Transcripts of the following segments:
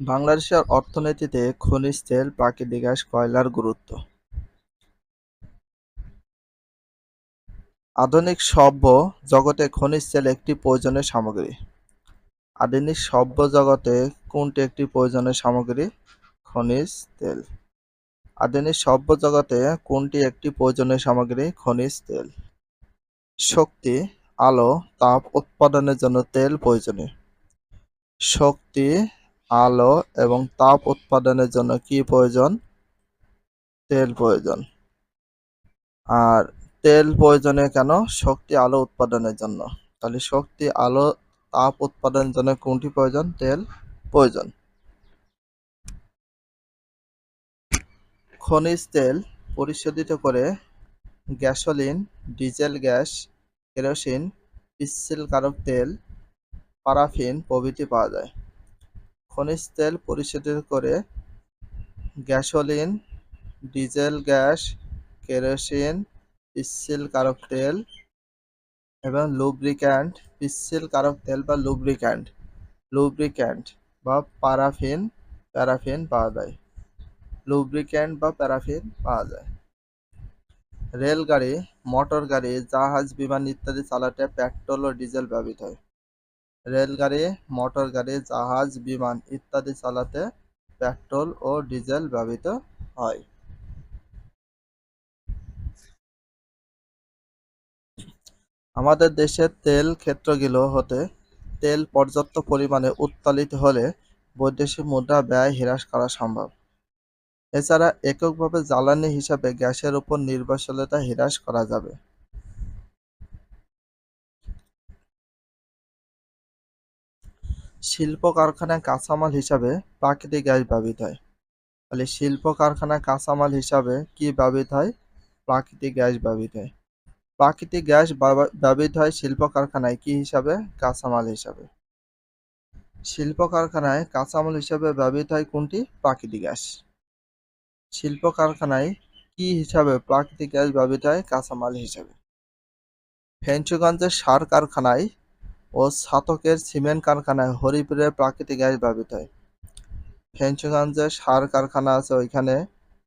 বাংলাদেশের অর্থনীতিতে খনিজ তেল, প্রাকৃতিক গ্যাস, কয়লার গুরুত্ব। আধুনিক সভ্য জগতে খনিজ তেল একটি প্রয়োজনীয় সামগ্রী। আধুনিক সভ্য জগতে কোনটি একটি প্রয়োজনীয় সামগ্রী? খনিজ তেল। আধুনিক সভ্য জগতে কোনটি একটি প্রয়োজনীয় সামগ্রী? খনিজ তেল। শক্তি, আলো, তাপ উৎপাদনের জন্য তেল প্রয়োজনীয়। শক্তি, আলো এবং তাপ উৎপাদনের জন্য কি প্রয়োজন? তেল প্রয়োজন। আর তেল প্রয়োজনে কেন? শক্তি, আলো উৎপাদনের জন্য। তাহলে শক্তি, আলো, তাপ উৎপাদনের জন্য কোনটি প্রয়োজন? তেল প্রয়োজন। খনিজ তেল পরিশোধিত করে গ্যাসোলিন, ডিজেল গ্যাস, কেরোসিন, পিচ্ছিলকারক তেল, পারাফিন প্রভৃতি পাওয়া যায়। খনিজ তেল পরিশোধিত করে গ্যাসোলিন, ডিজেল গ্যাস, কেরোসিন, পিচ্ছিলকারক তেল এবং লুব্রিক্যান্ট পিচ্ছিলকারক তেল বা লুব্রিক্যান্ট লুব্রিক্যান্ট বা পারাফিন প্যারাফিন পাওয়া যায়। লুব্রিক্যান্ট বা প্যারাফিন পাওয়া যায়। রেলগাড়ি মোটর গাড়ি জাহাজ বিমান ইত্যাদি চালাতে পেট্রোল ও ডিজেল ব্যবহৃত হয়। রেলগাড়ি মোটর গাড়ি জাহাজ, বিমান ইত্যাদি চালাতে পেট্রোল ও ডিজেল ব্যবহৃত হয়। আমাদের দেশের তেল ক্ষেত্রগুলো হতে তেল পর্যাপ্ত পরিমাণে উত্তোলিত হলে বৈদেশিক মুদ্রা ব্যয় হ্রাস করা সম্ভব। এছাড়া এককভাবে জ্বালানি হিসাবে গ্যাসের উপর নির্ভরশীলতা হ্রাস করা যাবে। শিল্প কারখানায় কাঁচামাল হিসাবে প্রাকৃতিক গ্যাস ব্যবহৃত হয়। তাহলে শিল্প কারখানায় কাঁচামাল হিসাবে কি ব্যবহৃত হয়? প্রাকৃতিক গ্যাস ব্যবহৃত হয়। প্রাকৃতিক গ্যাস ব্যবহৃত হয় শিল্প কারখানায় কি হিসাবে? কাঁচামাল হিসাবে। শিল্প কারখানায় কাঁচামাল হিসাবে ব্যবহৃত হয় কোনটি? প্রাকৃতিক গ্যাস। শিল্প কারখানায় কি হিসাবে প্রাকৃতিক গ্যাস ব্যবহৃত হয়? কাঁচামাল হিসাবে। ফেঞ্চুগঞ্জের সার কারখানায় ও ছাতকের সিমেন্ট কারখানায় হরিপুরে প্রাকৃতিক গ্যাস ব্যবহৃত হয়। ফেঞ্চুগঞ্জের সার কারখানা আছে ওইখানে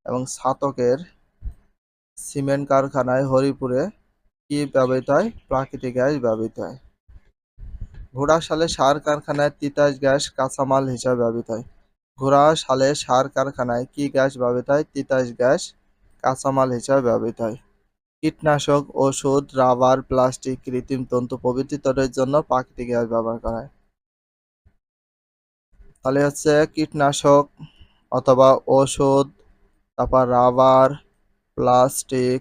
এবং ছাতকের সিমেন্ট কারখানায় হরিপুরে কি ব্যবহৃত হয়? প্রাকৃতিক গ্যাস ব্যবহৃত হয়। ঘোড়া ঘোড়াশালে সার কারখানায় তিতাস গ্যাস কাঁচামাল হিসাবে ব্যবহৃত হয়। ঘোড়া ঘোড়াশালে সার কারখানায় কি গ্যাস ব্যবহৃত হয়? তিতাস গ্যাস কাঁচামাল হিসাবে ব্যবহৃত হয়। কীটনাশক, ওষুধ, রাবার, প্লাস্টিক, কৃত্রিম তন্তু প্রভৃতি তৈরির জন্য প্রাকৃতিক গ্যাস ব্যবহার করা হয়। তাহলে হচ্ছে কীটনাশক অথবা ওষুধ, তারপর রাবার, প্লাস্টিক,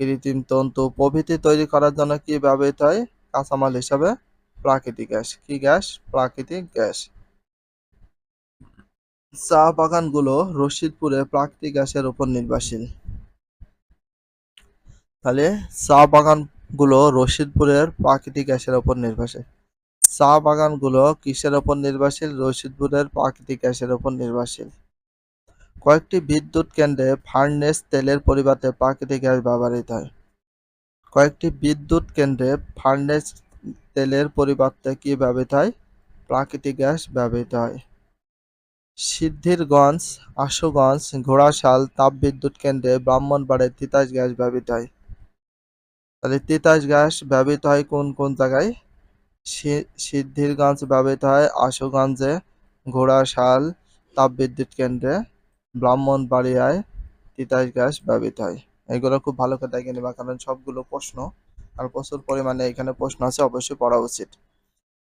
কৃত্রিম তন্তু প্রভৃতি তৈরি করার জন্য কি ব্যবহৃত হয়? কাঁচামাল হিসাবে প্রাকৃতিক গ্যাস। কি গ্যাস? প্রাকৃতিক গ্যাস। চা বাগানগুলো রশিদপুরে প্রাকৃতিক গ্যাসের উপর নির্ভরশীল। তাহলে চা বাগানগুলো রশিদপুরের প্রাকৃতিক গ্যাসের ওপর নির্ভরশীল। চা বাগানগুলো কিসের ওপর নির্ভরশীল? রশিদপুরের প্রাকৃতিক গ্যাসের ওপর নির্ভরশীল। কয়েকটি বিদ্যুৎ কেন্দ্রে ফার্নেস তেলের পরিবর্তে প্রাকৃতিক গ্যাস ব্যবহৃত হয়। কয়েকটি বিদ্যুৎ কেন্দ্রে ফার্নেস তেলের পরিবর্তে কি ব্যবহৃত হয়? প্রাকৃতিক গ্যাস ব্যবহৃত হয়। সিদ্ধিরগঞ্জ, আশুগঞ্জ, ঘোড়াশাল তাপবিদ্যুৎ কেন্দ্রে ব্রাহ্মণবাড়ে তিতাস গ্যাস ব্যবহৃত হয়। তাহলে তিতাস গ্যাস ব্যবহৃত হয় কোন কোন জায়গায়? সিদ্ধিরগঞ্জ ব্যবহৃত হয় আশুগঞ্জে ঘোড়াশাল তাপবিদ্যুৎ কেন্দ্রে, ব্রাহ্মণবাড়িয়ায় তিতাস গ্যাস ব্যবহৃত হয়। এগুলো খুব ভালো করে দেখে নেবা, কারণ সবগুলো প্রশ্ন আর প্রচুর পরিমাণে এখানে প্রশ্ন আছে, অবশ্যই পড়া উচিত।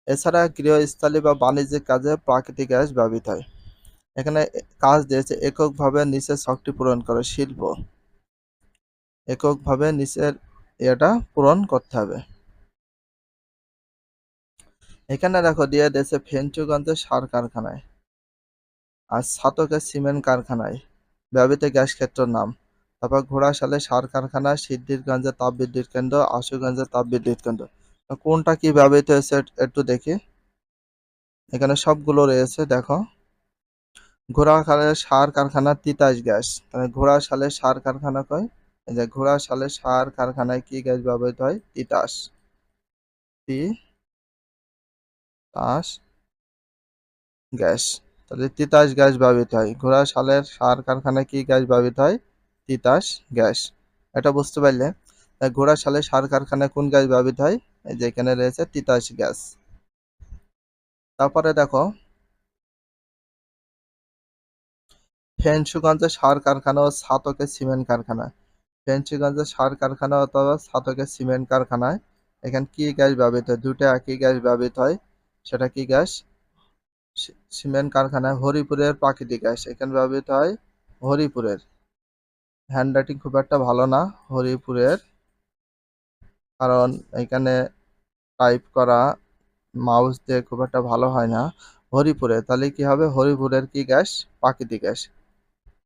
এছাড়া গৃহস্থলী বা বাণিজ্যিক কাজে প্রাকৃতিক গ্যাস ব্যবহৃত হয়। এখানে কাজ দিয়েছে, এককভাবে নিচের শখটি পূরণ করে শিল্প। এককভাবে নিচের এটা পূরণ করতে হবে। এখানে দেখো দিয়ে দিয়েছে ফেঞ্চুগঞ্জের সার কারখানায় আর ছাতকের সিমেন্ট কারখানায়। ব্যবহৃত গ্যাস ক্ষেত্রের নাম। তারপর ঘোড়া ঘোড়াশালে সার কারখানা সিদ্ধিরগঞ্জের তাপবিদ্যুৎ কেন্দ্র আশুগঞ্জের তাপবিদ্যুৎ কেন্দ্র। কোনটা কি ব্যবহৃত হয়েছে একটু দেখি। এখানে সবগুলো রয়েছে, দেখো। ঘোড়া ঘোড়াশালের সার কারখানা তিতাস গ্যাস। মানে ঘোড়াশালের সার কারখানা কয়? যে ঘোড়াশালের সার, কারখানায় কি গ্যাস ব্যবহৃত হয়? তিতাস। তিতাস গ্যাস। তাহলে তিতাস গ্যাস ব্যবহৃত হয়। ঘোড়া সালের সার, কারখানায় কি গ্যাস ব্যবহৃত হয়? তিতাস গ্যাস। এটা বুঝতে পারলে ঘোড়া সালের সার, কারখানায় কোন গ্যাস ব্যবহৃত হয়? এই যে এখানে রয়েছে তিতাস গ্যাস। তারপরে দেখো ফেঞ্চুগঞ্জে সার কারখানা ও ছাতকের সিমেন্ট কারখানা। ফেঞ্চুগঞ্জে সার কারখানা অথবা ছাতকের সিমেন্ট কারখানায়। এখানে কি গ্যাস ব্যবহৃত হয়? দুটো একই গ্যাস ব্যবহৃত হয়। সেটা কি গ্যাস? সিমেন্ট কারখানায় হরিপুরের প্রাকৃতিক গ্যাস। এখানে ব্যবহৃত হয় হরিপুরের। হ্যান্ডরাইটিং খুব একটা ভালো না হরিপুরের। কারণ এখানে টাইপ করা মাউস দিয়ে খুব একটা ভালো হয় না হরিপুরে। তাহলে কি হবে? হরিপুরের কি গ্যাস? প্রাকৃতিক গ্যাস।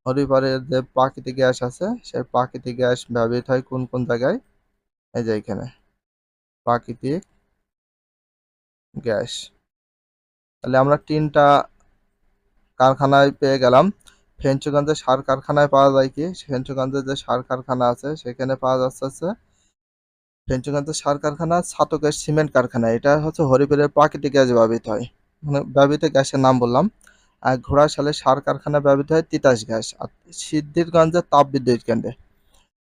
হরিপুরের যে প্রাকৃতিক গ্যাস আছে, সেই প্রাকৃতিক গ্যাস ব্যবহৃত হয় কোন কোন জায়গায়? এই যে এখানে। প্রাকৃতিক গ্যাস। তাহলে আমরা তিনটা কারখানায় পেয়ে গেলাম। ফেঞ্চুগঞ্জে সার কারখানায় পাওয়া যায় কি? ফেঞ্চুগঞ্জে যে সার কারখানা আছে, সেখানে পাওয়া যাচ্ছে হচ্ছে ফেঞ্চুগঞ্জের সার কারখানা, ছাতকের সিমেন্ট কারখানা। এটা হচ্ছে হরিপুরের প্রাকৃতিক গ্যাস ব্যবহৃত হয়। মানে ব্যবহৃত গ্যাসের নাম বললাম। আর ঘোড়াশালে সার কারখানা ব্যবহৃত হয় তিতাস গ্যাস আর সিদ্ধিরগঞ্জের তাপ বিদ্যুৎ কেন্দ্রে।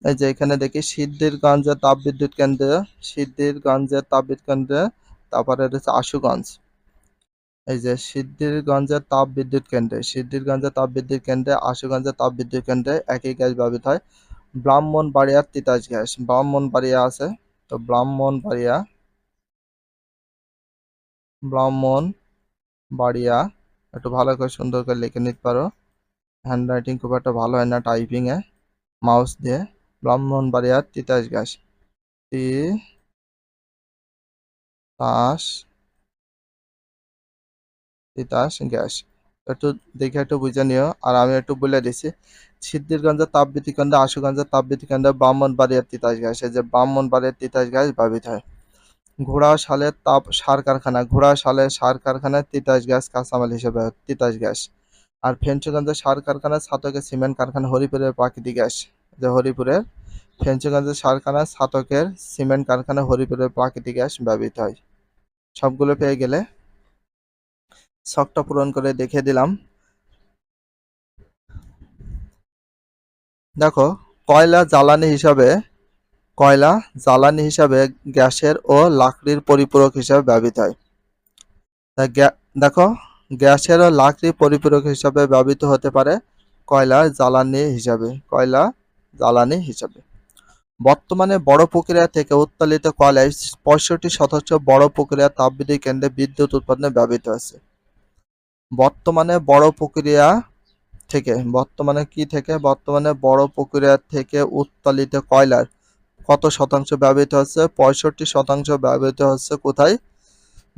এই যে এখানে দেখি সিদ্ধিরগঞ্জের তাপ বিদ্যুৎ কেন্দ্রে সিদ্ধিরগঞ্জের তাপ বিদ্যুৎ কেন্দ্রে, তারপরে রয়েছে আশুগঞ্জ। এই যে সিদ্ধিরগঞ্জের তাপ বিদ্যুৎ কেন্দ্রে সিদ্ধিরগঞ্জের তাপ বিদ্যুৎ কেন্দ্রে আশুগঞ্জের তাপ বিদ্যুৎ কেন্দ্রে একই গ্যাস ব্যবহৃত হয়। ব্রাহ্মণ ব্রাহ্মণবাড়িয়ার তিতাস গ্যাস ব্রাহ্মণ ব্রাহ্মণবাড়িয়া আছে তো ব্রাহ্মণবাড়িয়া ব্রাহ্মণ বাড়িয়া একটু ভালো করে সুন্দর করে লিখে নিতে পারো। হ্যান্ড রাইটিং খুব একটা ভালো হয় না টাইপিং এ। মাউস দিয়ে। ব্রাহ্মণ ব্রাহ্মণবাড়িয়ার তিতাস গ্যাস তিতাস তিতাস গ্যাস। একটু দেখে একটু বুঝে নিও। আর আমি একটু বলে দিছি, সিদ্ধিরগঞ্জের তাপবিদ্যুৎ কেন্দ্র আশুগঞ্জের তাপবিদ্যুৎ কেন্দ্র ব্রাহ্মণবাড়িয়ার তিতাস গ্যাস এই যে ব্রাহ্মণবাড়িয়ার তিতাস গাছ ব্যবহৃত হয়। ঘোড়া সালের তাপ সার কারখানা ঘোড়া সালের সার কারখানায় তিতাস গ্যাস কাঁচামাল হিসেবে, তিতাস গ্যাস। আর ফেঞ্চুগঞ্জের সার কারখানায় ছাতকের সিমেন্ট কারখানা, হরিপুরের প্রাকৃতিক গ্যাস। যে হরিপুরের ফেঞ্চুগঞ্জের সার কারখানা, ছাতকের সিমেন্ট কারখানা, হরিপুরের প্রাকৃতিক গ্যাস ব্যবহৃত হয়। সবগুলো পেয়ে গেলে শখটা পূরণ করে দেখে দিলাম। দেখো, কয়লা জ্বালানি হিসাবে কয়লা জ্বালানি হিসাবে গ্যাসের ও লাকড়ির পরিপূরক হিসাবে ব্যবহৃত হয়। দেখো, গ্যাসের ও লাকড়ির পরিপূরক হিসাবে ব্যবহৃত হতে পারে কয়লা জ্বালানি হিসাবে, কয়লা জ্বালানি হিসাবে। বর্তমানে বড় প্রক্রিয়া থেকে উত্তোলিত কয়লায় পঁয়ষট্টি শতাংশ বড় প্রক্রিয়া তাপবিদ্যুৎ কেন্দ্রে বিদ্যুৎ উৎপাদনে ব্যবহৃত আছে বর্তমানে বড় প্রক্রিয়া থেকে, বর্তমানে কি থেকে, বর্তমানে বড় প্রক্রিয়া থেকে উত্তোলিত কয়লার কত শতাংশ ব্যবহৃত হচ্ছে? পঁয়ষট্টি শতাংশ ব্যবহৃত হচ্ছে কোথায়?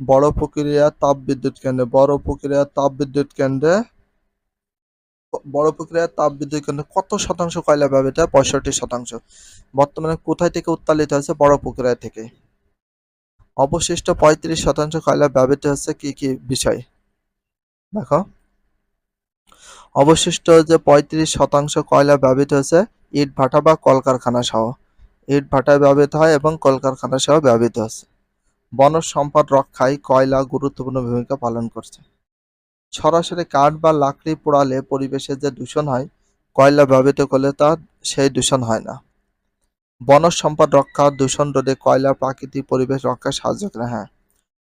বড় প্রক্রিয়া তাপ বিদ্যুৎ কেন্দ্রে। বড় প্রক্রিয়া তাপ বিদ্যুৎ কেন্দ্রে। বড় প্রক্রিয়া তাপ বিদ্যুৎ কেন্দ্রে কত শতাংশ কয়লা ব্যবহৃত? হয় পঁয়ষট্টি শতাংশ। বর্তমানে কোথায় থেকে উত্তালিত হচ্ছে বড় প্রক্রিয়া থেকে? অবশিষ্ট পঁয়ত্রিশ শতাংশ কয়লা ব্যবহৃত হচ্ছে কি কি বিষয়? দেখো। অবশিষ্ট যে পঁয়ত্রিশ শতাংশ কয়লা ব্যবহৃত হচ্ছে, ইট, ভাটা বা কলকারখানা সহ। ইট ভাটায় ব্যবহৃত হয় এবং কলকারখানা সহ ব্যবহৃত হচ্ছে। বনজ সম্পদ রক্ষায় কয়লা গুরুত্বপূর্ণ ভূমিকা পালন করছে। সরাসরি কাঠ বা লাকড়ি পোড়ালে পরিবেশে যে দূষণ হয়, কয়লা ব্যবহৃত করলে তা সেই দূষণ হয় না। বনজ সম্পদ রক্ষা দূষণ রোধে কয়লা প্রাকৃতিক পরিবেশ রক্ষায় সাহায্য করে হ্যাঁ।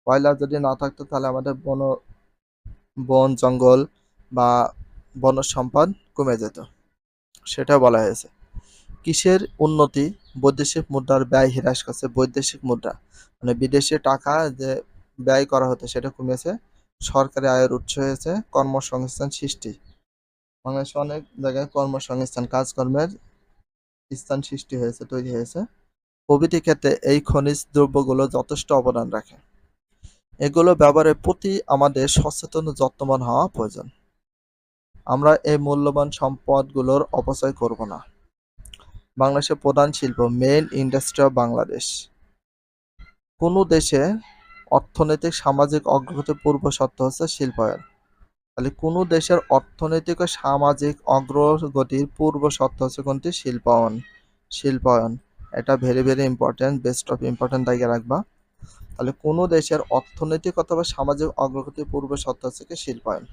কয়লা যদি না থাকতো তাহলে আমাদের বন বন জঙ্গল বা বনজ সম্পদ কমে যেত। সেটা বলা হয়েছে। কিসের উন্নতি? বৈদেশিক মুদ্রার ব্যয় হ্রাস করছে, বৈদেশিক মুদ্রা। মানে বিদেশে টাকা যে ব্যয় করা হতো সেটা কমেছে সরকারি আয়ের উৎস হয়েছে, কর্মসংস্থান সৃষ্টি। বাংলাদেশে অনেক জায়গায় কর্মসংস্থান, কাজকর্মের স্থান সৃষ্টি হয়েছে, তৈরি হয়েছে। প্রভৃতি ক্ষেত্রে এই খনিজ দ্রব্যগুলো যথেষ্ট অবদান রাখে। এগুলো ব্যবহারের প্রতি আমাদের সচেতন, যত্নবান হওয়া প্রয়োজন। আমরা এই মূল্যবান সম্পদগুলোর অপচয় করব না। বাংলাদেশের প্রধান শিল্প মেইন ইন্ডাস্ট্রি অফ বাংলাদেশ কোনো দেশে অর্থনৈতিক, সামাজিক অগ্রগতির পূর্ব শর্ত হচ্ছে শিল্পায়ন? তাহলে কোনো দেশের অর্থনৈতিক ও সামাজিক অগ্রগতির পূর্ব শর্ত হচ্ছে কোনটি? শিল্পায়ন। শিল্পায়ন। এটা very very important best of important দায়িকা রাখবা। তাহলে কোনো দেশের অর্থনৈতিক অথবা সামাজিক অগ্রগতির পূর্ব শর্ত হচ্ছে কি? শিল্পায়ন।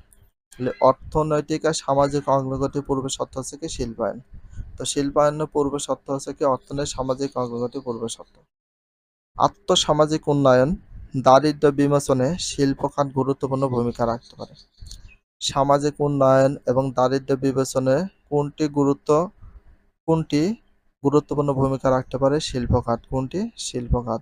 তাহলে অর্থনৈতিক আর সামাজিক অগ্রগতির পূর্ব শর্ত হচ্ছে কি? শিল্পায়ন। তো শিল্পায়নের পূর্ব শর্ত হচ্ছে কি, অর্থনৈতিক, সামাজিক, অগ্রগতি পূর্ব শর্ত আত্মসামাজিক উন্নয়ন দারিদ্র বিমোচনে শিল্প খাত গুরুত্বপূর্ণ ভূমিকা রাখতে পারে। সামাজিক উন্নয়ন এবং দারিদ্র বিবেচনে কোনটি গুরুত্ব, কোনটি গুরুত্বপূর্ণ ভূমিকা রাখতে পারে? শিল্প খাত কোনটি? শিল্প খাত